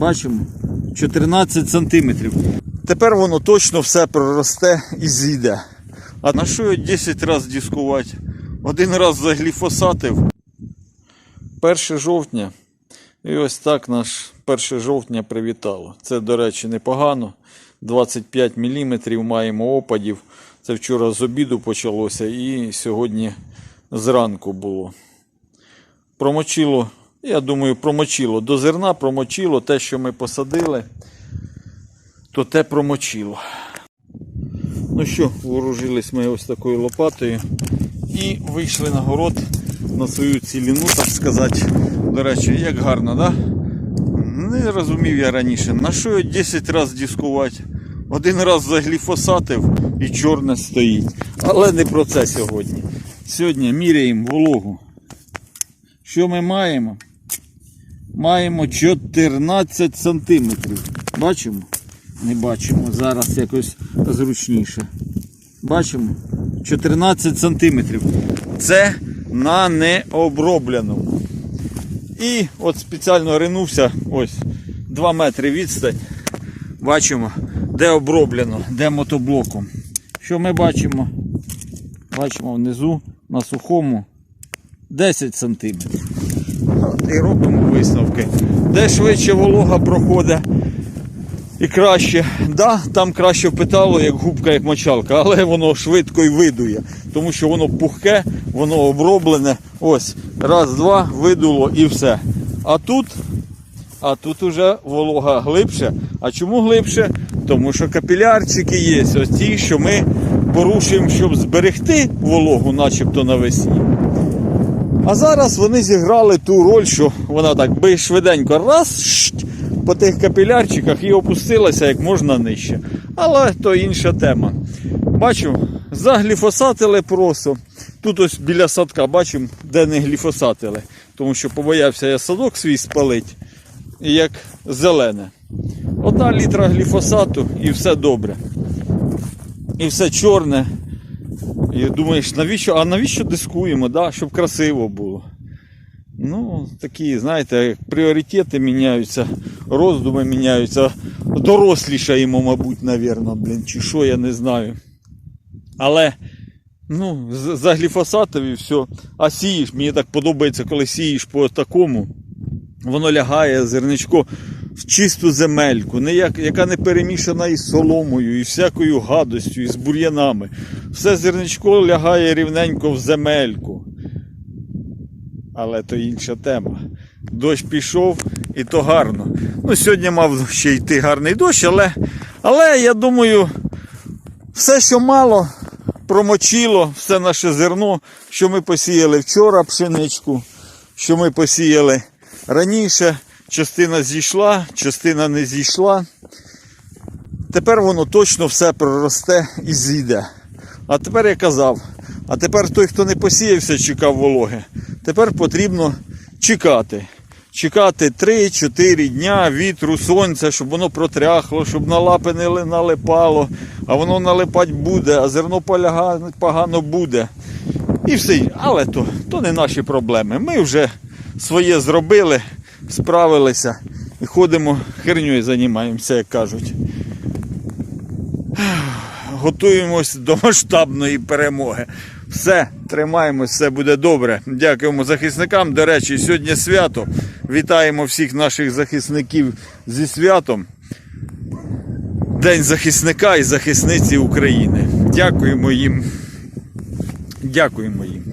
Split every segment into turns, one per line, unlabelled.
Бачимо 14 сантиметрів. Тепер воно точно все проросте і зійде. А на що я 10 разів дискувати? Один раз загліфосатив. 1 жовтня. І ось так наш 1 жовтня привітало. Це, до речі, непогано. 25 мм маємо опадів. Це вчора з обіду почалося і сьогодні зранку було. Промочило, я думаю, промочило. До зерна промочило те, що ми посадили, то те промочило. Ну що, вооружились ми ось такою лопатою і вийшли на город на свою ціліну, так сказати. До речі, як гарно, да? Не розумів я раніше, на що я 10 разів дискувати. Один раз загліфосатив і чорне стоїть. Але не про це сьогодні. Сьогодні міряємо вологу. Що ми маємо? Маємо 14 сантиметрів. Бачимо? Не бачимо. Зараз якось зручніше. Бачимо? 14 сантиметрів. Це на необробленому. І от спеціально ринувся ось 2 метри відстань. Бачимо, де оброблено, де мотоблоком. Що ми бачимо? Бачимо внизу на сухому 10 сантиметрів. От І робимо висновки. Де швидше волога проходить і краще. Да, там краще впитало, як губка, як мочалка, але воно швидко і видує. Тому що воно пухке, воно оброблене. Ось, раз, два, видуло і все. А тут, а тут уже волога глибше. А чому глибше? Тому що капілярчики є. Ось ті, що ми порушуємо, щоб зберегти вологу, начебто навесні. А зараз вони зіграли ту роль, що вона так би швиденько раз по тих капілярчиках і опустилася як можна нижче. Але то інша тема. Бачу, загліфосатили просто. Тут ось біля садка бачимо, де не гліфосатили. Тому що побоявся я садок свій спалить, як зелене. Одна літра гліфосату і все добре. І все чорне. І думаєш, навіщо, а навіщо дискуємо, да? щоб красиво було. Ну, такі, знаєте, пріоритети міняються, роздуми міняються, дорослішаємо, мабуть, навірно, блін, чи що, я не знаю. Але, ну, за гліфосатів і все. А сієш, мені так подобається, коли сієш по такому, воно лягає, зерничко в чисту земельку, не як, яка не перемішана із соломою, і всякою гадостю, і з бур'янами. Все зерничко лягає рівненько в земельку. Але то інша тема. Дощ пішов і то гарно. Ну, сьогодні мав ще йти гарний дощ, але, але я думаю, все, що мало, промочило, все наше зерно, що ми посіяли вчора пшеничку, що ми посіяли раніше, частина зійшла, частина не зійшла. Тепер воно точно все проросте і зійде. А тепер я казав, а тепер той, хто не посіявся, чекав вологи, тепер потрібно чекати. Чекати 3-4 дня вітру, сонця, щоб воно протряхло, щоб на лапи не налипало, а воно налипати буде, а зерно погано буде. І все. Але то, то не наші проблеми. Ми вже своє зробили, справилися і ходимо, херньою займаємося, як кажуть готуємось до масштабної перемоги. Все, тримаємось, все буде добре. Дякуємо захисникам. До речі, сьогодні свято. Вітаємо всіх наших захисників зі святом. День захисника і захисниці України. Дякуємо їм. Дякуємо їм.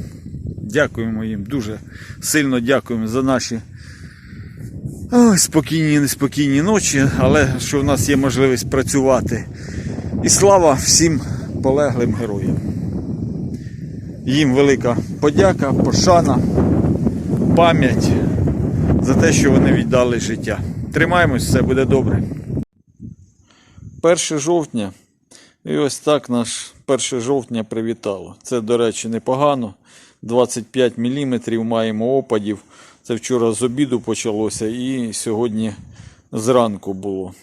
Дякуємо їм. Дуже сильно дякуємо за наші ой, спокійні, неспокійні ночі, але що в нас є можливість працювати. І слава всім полеглим героям. Їм велика подяка, пошана, пам'ять за те, що вони віддали життя. Тримаємось, все буде добре. 1 жовтня. І ось так наш 1 жовтня привітало. Це, до речі, непогано. 25 мм маємо опадів. Це вчора з обіду почалося і сьогодні зранку було.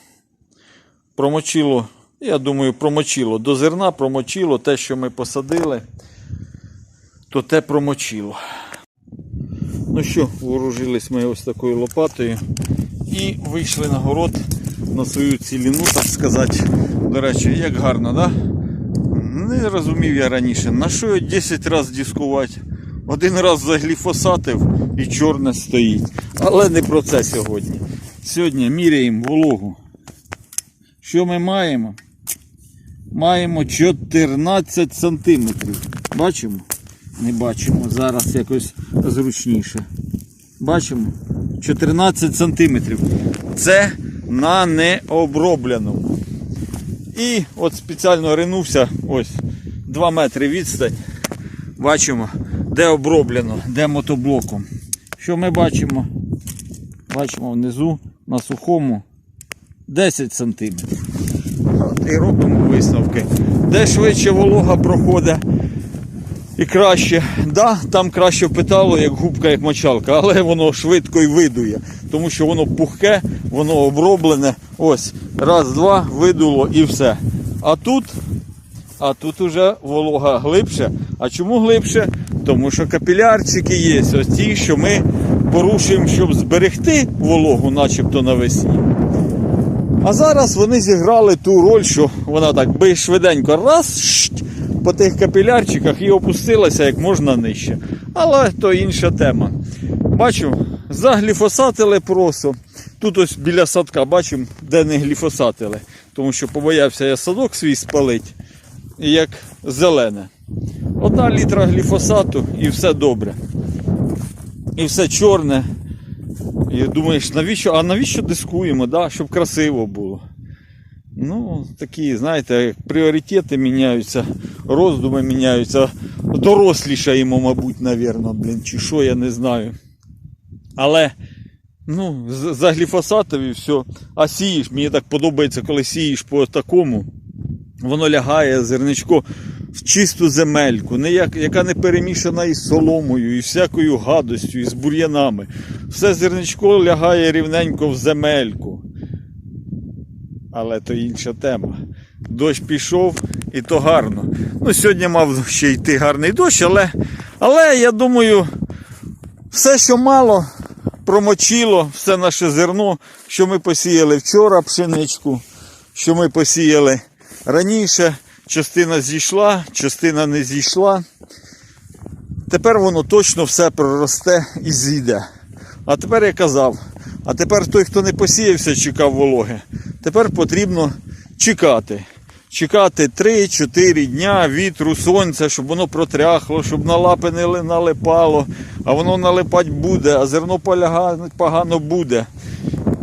Промочило, я думаю, промочило. До зерна промочило те, що ми посадили, то те промочило. Ну що, вооружились ми ось такою лопатою І вийшли на город на свою ціліну, так сказати. До речі, як гарно, да? Не розумів я раніше, на що я 10 разів дискувати. Один раз загліфосатив і чорне стоїть. Але не про це сьогодні. Сьогодні міряємо вологу. Що ми маємо? Маємо 14 сантиметрів. Бачимо? Не бачимо. Зараз якось зручніше. Бачимо? 14 сантиметрів. Це на необробленому. І от спеціально ринувся ось 2 метри відстань. Бачимо, де оброблено, де мотоблоком. Що ми бачимо? Бачимо внизу на сухому 10 сантиметрів. От І робимо висновки. Де швидше волога проходить і краще. Да, там краще впитало, як губка, як мочалка, але воно швидко і видує. Тому що воно пухке, воно оброблене. Ось, раз, два, видуло і все. А тут, а тут уже волога глибше. А чому глибше? Тому що капілярчики є. Ось ті, що ми порушуємо, щоб зберегти вологу, начебто навесні. А зараз вони зіграли ту роль, що вона так би швиденько раз по тих капілярчиках і опустилася як можна нижче. Але то інша тема. Бачу, загліфосатили просто. Тут ось біля садка бачимо, де не гліфосатили. Тому що побоявся я садок свій спалить, як зелене. Одна літра гліфосату і все добре. І все чорне. І думаєш, навіщо? А навіщо дискуємо, да? щоб красиво було. Ну, такі, знаєте, пріоритети міняються, роздуми міняються. Дорослішаємо, мабуть, навірно, блін, чи що, я не знаю. Але, ну, за гліфосатів і все. А сієш, мені так подобається, коли сієш по такому, воно лягає зерничко в чисту земельку, не як, яка не перемішана із соломою, і всякою гадостю, і з бур'янами. Все зерничко лягає рівненько в земельку. Але то інша тема. Дощ пішов і то гарно. Ну, сьогодні мав ще йти гарний дощ, але, але я думаю, все, що мало, промочило, все наше зерно, що ми посіяли вчора пшеничку, що ми посіяли раніше, частина зійшла, частина не зійшла. Тепер воно точно все проросте і зійде. А тепер я казав, а тепер той, хто не посіявся, чекав вологи, тепер потрібно чекати. Чекати 3-4 дня вітру, сонця, щоб воно протряхло, щоб на лапи не налипало, а воно налипать буде, а зерно погано буде.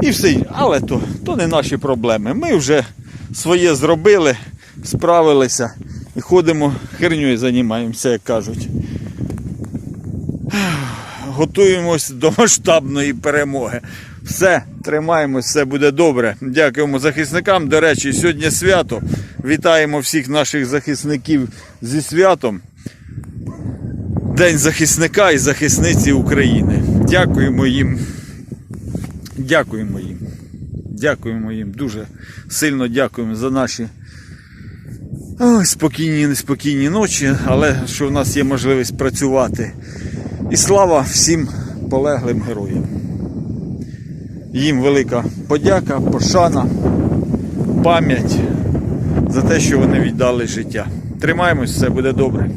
І все. Але то, то не наші проблеми. Ми вже своє зробили, справилися і ходимо херньою займаємося, як кажуть готуємось до масштабної перемоги. Все, тримаємось, все буде добре. Дякуємо захисникам. До речі, сьогодні свято. Вітаємо всіх наших захисників зі святом. День захисника і захисниці України. Дякуємо їм. Дякуємо їм. Дякуємо їм. Дуже сильно дякуємо за наші ой, спокійні, неспокійні ночі, але що в нас є можливість працювати. І слава всім полеглим героям. Їм велика подяка, пошана, пам'ять за те, що вони віддали життя. Тримаємось, все буде добре.